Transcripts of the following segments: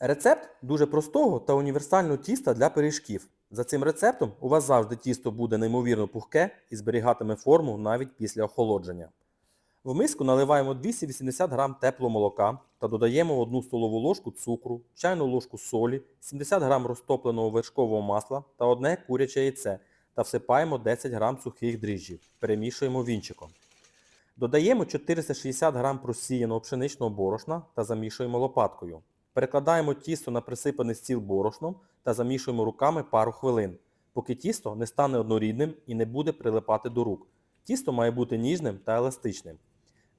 Рецепт дуже простого та універсального тіста для пиріжків. За цим рецептом у вас завжди тісто буде неймовірно пухке і зберігатиме форму навіть після охолодження. В миску наливаємо 280 г теплого молока та додаємо 1 столову ложку цукру, чайну ложку солі, 70 г розтопленого вершкового масла та одне куряче яйце та всипаємо 10 г сухих дріжджів. Перемішуємо вінчиком. Додаємо 460 г просіяного пшеничного борошна та замішуємо лопаткою. Перекладаємо тісто на присипаний стіл борошном та замішуємо руками пару хвилин, поки тісто не стане однорідним і не буде прилипати до рук. Тісто має бути ніжним та еластичним.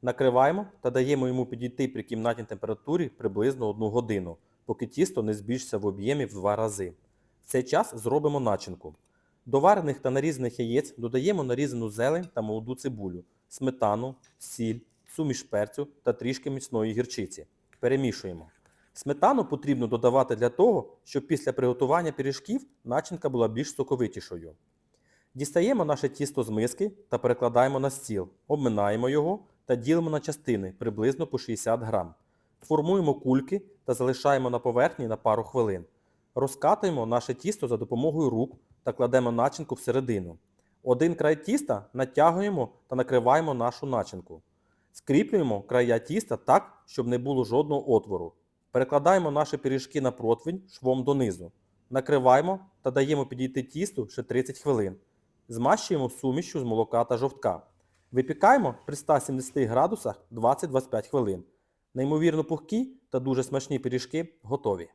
Накриваємо та даємо йому підійти при кімнатній температурі приблизно 1 годину, поки тісто не збільшиться в об'ємі в 2 рази. В цей час зробимо начинку. До варених та нарізаних яєць додаємо нарізану зелень та молоду цибулю, сметану, сіль, суміш перцю та трішки міцної гірчиці. Перемішуємо. Сметану потрібно додавати для того, щоб після приготування пиріжків начинка була більш соковитішою. Дістаємо наше тісто з миски та перекладаємо на стіл, обминаємо його та ділимо на частини приблизно по 60 грам. Формуємо кульки та залишаємо на поверхні на пару хвилин. Розкатуємо наше тісто за допомогою рук та кладемо начинку всередину. Один край тіста натягуємо та накриваємо нашу начинку. Скріплюємо края тіста так, щоб не було жодного отвору. Перекладаємо наші пиріжки на противень швом донизу. Накриваємо та даємо підійти тісту ще 30 хвилин. Змащуємо сумішю з молока та жовтка. Випікаємо при 170 градусах 20-25 хвилин. Неймовірно пухкі та дуже смачні пиріжки готові.